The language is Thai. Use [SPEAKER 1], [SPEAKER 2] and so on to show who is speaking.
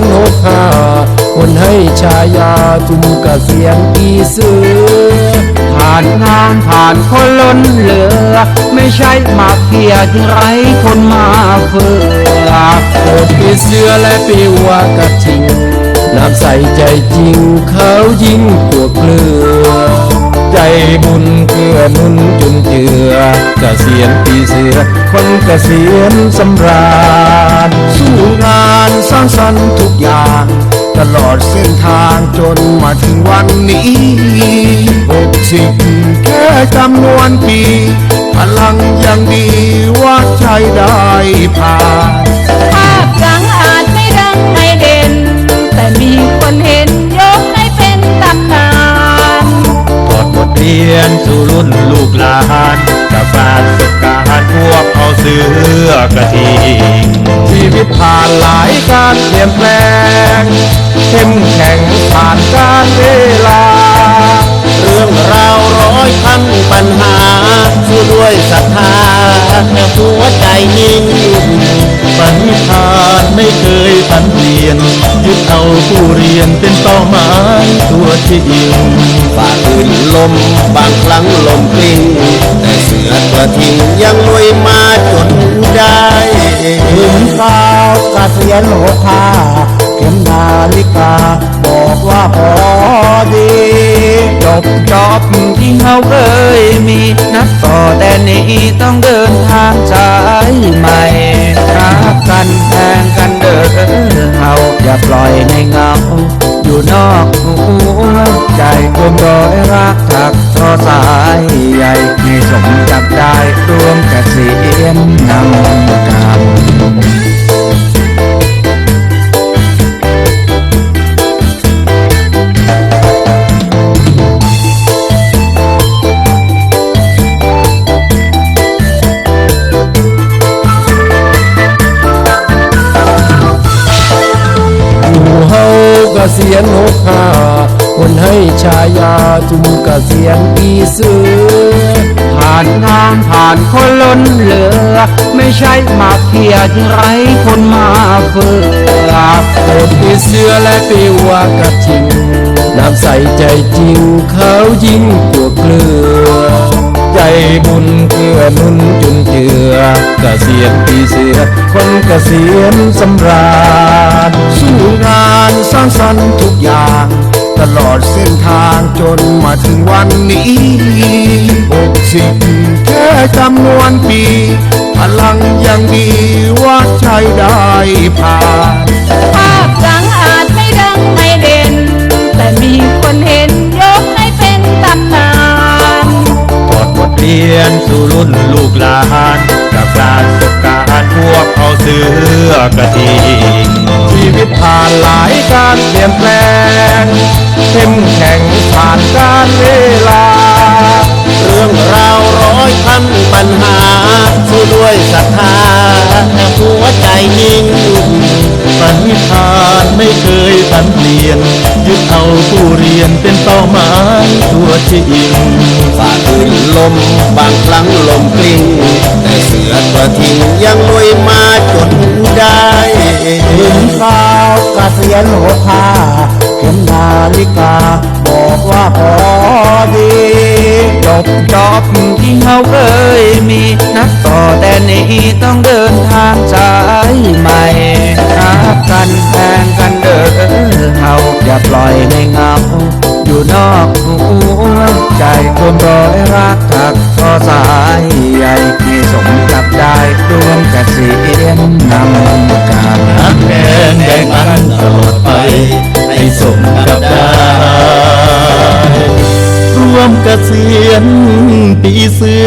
[SPEAKER 1] ษียณหกห้าคนให้ชายาจุมกะเกษียณปีเสือ
[SPEAKER 2] ผ่านงานผ่านคนล้นเหลือ ไม่ใช่มาเพียจึงไรคนมาเฟือ
[SPEAKER 1] เกิดปีเสือและปีวากระทิงน้ำใสใจจริงเขายิ่งกว่าเกลือ ใจบุญเก อนุนจุนเจือเกษียณปีเสือ คนเกษียณสำราญ
[SPEAKER 3] สู้งานสร้างสรรค์ทุกอย่าง ตลอดเส้นทางจนมาถึงวันนี้หกสิบแค่จำนวนปี พลังยังดีว่าใจได้ผ่าน
[SPEAKER 2] สู่รุ่นลูกหลานจากประสบการณ์พวกเอาเสือกระทิง
[SPEAKER 1] ชีวิตผ่านหลายการเปลี่ยนแปลงเข้มแข็งผ่านการเวลา
[SPEAKER 3] เรื่องราวร้อยพันปัญหาสู้ด้วยศรัทธาหัวใจนิ่ง
[SPEAKER 2] ปณิธานไม่เคยผันเปลี่ยนยึดเอาผู้เรียนเป็นเป้าหมายตัวจริง
[SPEAKER 3] ฝ่าคืนลม บางครั้งลมกลิ้งแต่เสือกระทิงยังลุยมาจนได้
[SPEAKER 1] ถึงคราวเกษียณหกห้าเข็มนาฬิกา บอกว่าพอดี
[SPEAKER 2] จบจอบที่เขาเคยมีนับต่อแต่นี้ต้องเดินทางสายใหม่รักกันแทงกันเดินเฮาอย่าปล่อยให้เหงาอยู่ นอกหัวใจรวมรอยรักถักทอสายใหญ่ในสมจั
[SPEAKER 1] งายาจุมเกษียณปีเสือ
[SPEAKER 2] ผ่านงานผ่านคนล้นเหลือ ไม่ใช่มาเพียจึงไรคนมาเฟือ
[SPEAKER 1] เกิดปีเสือและปีวากระทิงน้ำใสใจจริงเขายิ่งกว่าเกลือ ใจบุญเกื้อนุนจุนเจือกเกษียณปีเสือคนกเกษียณสำราญ
[SPEAKER 3] สู้งานสร้างสรรค์ทุกอย่าง ตลอดเส้นทางจนมาถึงวันนี้หกสิบแค่จำนวนปี พลังยังดีว่าใจได้ผ่าน
[SPEAKER 4] ภาพหลังอาจไม่ดังไม่เด่น แต่มีคนเห็นยกให้เป็นตำนาน
[SPEAKER 2] ถอดบทเรียนสู่รุ่นลูกหลานจากประสบการพวกเอาเสือกระทิง
[SPEAKER 1] ชีวิตผ่านหลายการเปลี่ยนแปลง เข้มแข็งผ่านการเวลา
[SPEAKER 3] เรื่องราวร้อยพันปัญหา สู้ด้วยศรัทธาหัวใจนิ่ง
[SPEAKER 2] ปณิธานไม่เคยผันเปลี่ยน ยึดเอาผู้เรียนเป็นเป้าหมายตัวจริง
[SPEAKER 3] ฝ่าคืนลมบางครั้งลมกลิ้งแต่เสือกระทิงยังลุยมาจนได้
[SPEAKER 1] ถึงคราวเกษียณหกห้าเข็มนา ฬิกา บอกว่าพอดี
[SPEAKER 2] จบจอบที่เขาเคยมีนับต่อแต่นี้ต้องเดินทางสายใหม่รักกันแทงกันเดินเฮาอย่าปล่อยให้เงาอยู่นอกหัวใจรวมรอยรักถักทอสายใหญ่ที่สมจับได้รวมเกษียณนำการรักแดงแดงอันตลอดไป ให้สมกับได้ร่วมกเกษียณปีเสือ